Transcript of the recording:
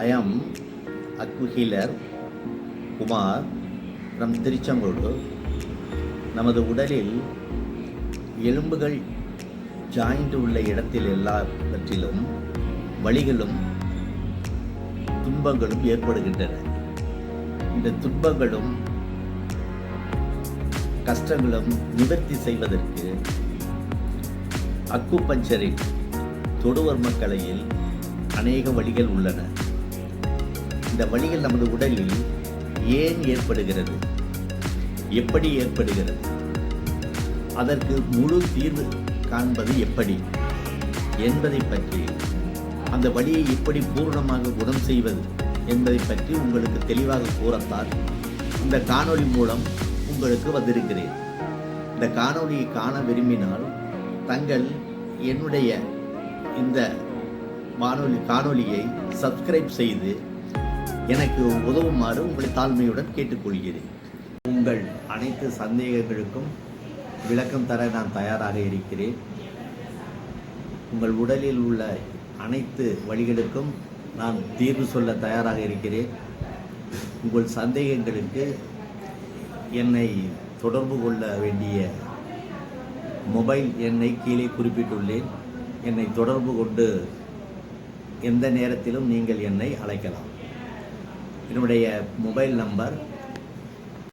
I am Akku healer Kumar நம் திருச்செங்கோடு. நமது உடலில் எலும்புகள் ஜாயிண்ட் உள்ள இடத்தில் எல்லாவற்றிலும் வலிகளும் துன்பங்களும் ஏற்படுகின்றன. இந்த துன்பங்களும் கஷ்டங்களும் நிவர்த்தி செய்வதற்கு அக்கு பஞ்சரின் தொடுவர்ம கலையில் அநேக வழிகள் உள்ளன. இந்த வழிகள் நமது உடலில் ஏன் ஏற்படுகிறது? எப்படி ஏற்படுகிறது? அதற்கு முழு தீர்வு காண்பது எப்படி? என்பதை பற்றி அந்த வழியை எப்படி பூர்ணமாக குணம் செய்வது என்பதை பற்றி உங்களுக்கு தெளிவாக கூறத்தான் இந்த காணொளி மூலம் உங்களுக்கு வந்திருக்கிறேன். இந்த காணொளியை காண விரும்பினால் தங்கள் என்னுடைய இந்த வானொலி காணொலியை சப்ஸ்கிரைப் செய்து எனக்கு உதவுமாறு உங்களை தாழ்மையுடன் கேட்டுக்கொள்கிறேன். உங்கள் அனைத்து சந்தேகங்களுக்கும் விளக்கம் தர நான் தயாராக இருக்கிறேன். உங்கள் உடலில் உள்ள அனைத்து வழிகளுக்கும் நான் தீர்வு சொல்ல தயாராக இருக்கிறேன். உங்கள் சந்தேகங்களுக்கு என்னை தொடர்பு கொள்ள வேண்டிய மொபைல் எண்ணை கீழே குறிப்பிட்டுள்ளேன். என்னை தொடர்பு கொண்டு எந்த நேரத்திலும் நீங்கள் என்னை அழைக்கலாம். என்னுடைய மொபைல் நம்பர்